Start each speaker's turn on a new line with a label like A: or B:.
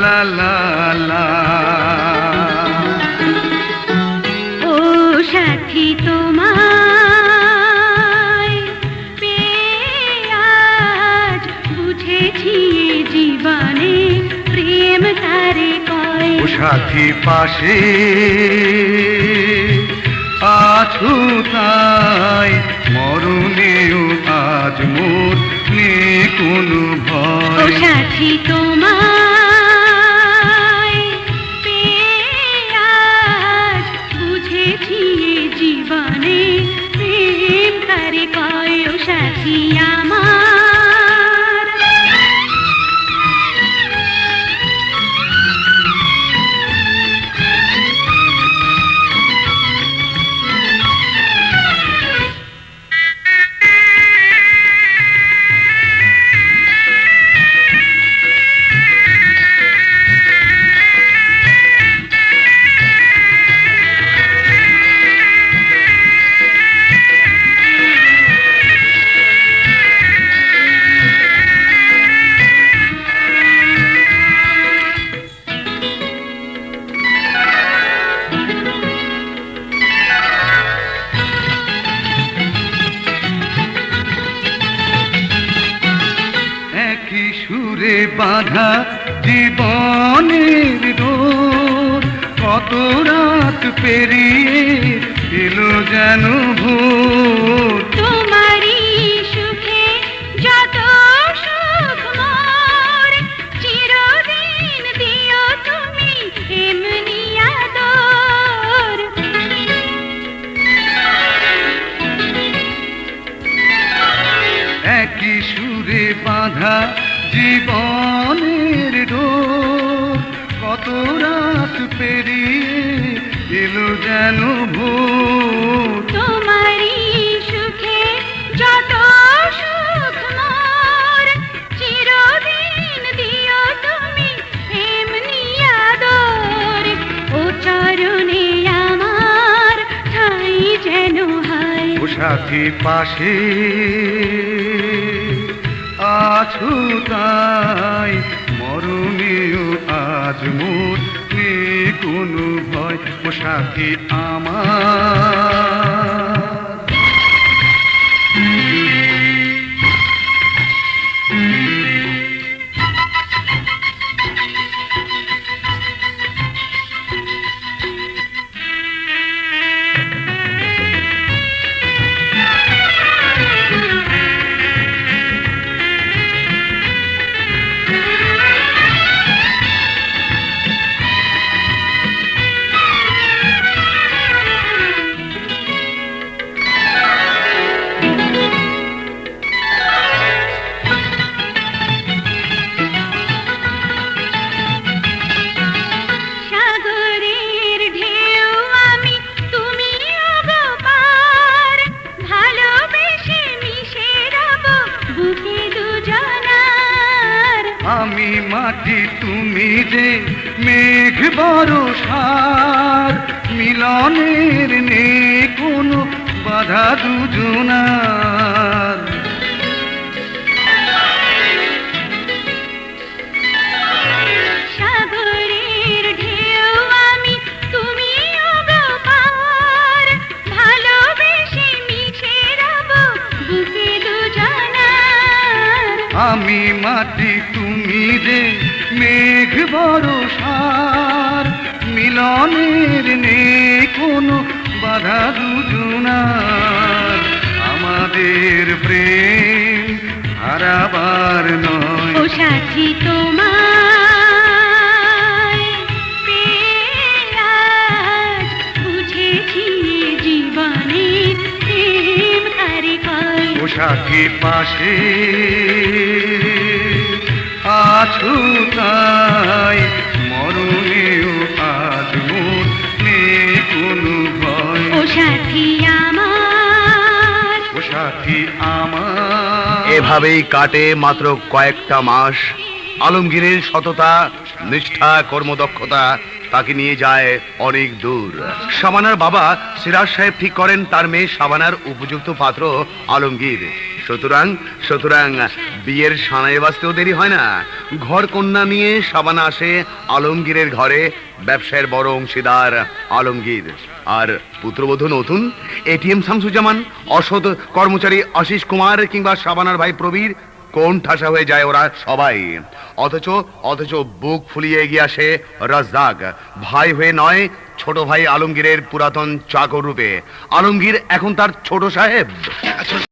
A: লা লা লা।
B: ও সাথী তোমায় পেয়ে আজ বুঝেছি জীবনে প্রেম তারে কয়।
A: ও সাথী পাশে আছো তাই মরণেও আজ মোর নে কোনো ভয়।
B: সাথী জীবনে প্রেম তারে
A: সুরে বাঁধা জীবনের ডোর কত রাত পেরিয়ে এলো যেন ভোর।
B: তোমারই সুখে যত সুখ মোর চিরদিন দিও তুমি এমনি আদর।
A: একই সুরে বাঁধা জীবনের ডোর কত রাত পেরিয়ে এলো যেন ভোর।
B: তোমারই সুখে যত সুখ মোর চিরদিন দিও তুমি এমনি আদর। ও চরণে আমার ঠাই যেন হয়।
A: ও সাথী পাশে আছো তাই মরণেও আজ মোর কোনো ভয় ও সাথী আমার।
B: আমি
A: মাটি তুমি যে মেঘ বরসার মিলনের নেই কোনো বাধা দুজনার।
B: আমি
A: মাটি তুমি যে মেঘ বরসার মিলনের নেই কোনো বাধা দুজনার। আমাদের প্রেম হারাবার নয়।
B: ও সাথী বুঝেছি জীবনে প্রেম
A: ও সাথী পাশে আছো তাই মরণেও আজ মোর নেই কোনো ভয়।
B: ও সাথী আমার।
A: ও সাথী আমার।
C: এভাবেই কাটে মাত্র কয়েকটা মাস। আলমগীরের সততা নিষ্ঠা কর্মদক্ষতা তাকে নিয়ে যায় অনেক দূর। সাবানার বাবা সিরাজ সাহেব ঠিক করেন, তার মেয়ে শাবানার উপযুক্ত পাত্র আলমগীর। সুতরাং সুতরাং বিয়ের সানাই বাঁচতেও দেরি হয় না। ঘর কন্যা নিয়ে শাবানা আসে আলমগীরের ঘরে, ব্যবসায়ের বড় অংশীদার আলমগীর। আর পুত্রবধূ নতুন এটিএম শামসুজ্জামান, অসৎ কর্মচারী আশিস কুমার কিংবা শাবানার ভাই প্রবীর কোন ঠাসা হয়ে যায় ওরা সবাই। অথচ অথচ বুক ফুলিয়ে এগিয়ে আসে রাজদাক ভাই হয়ে নয়, ছোট ভাই আলমগীরের পুরাতন চাকর রূপে। আলমগীর এখন তার ছোট সাহেব।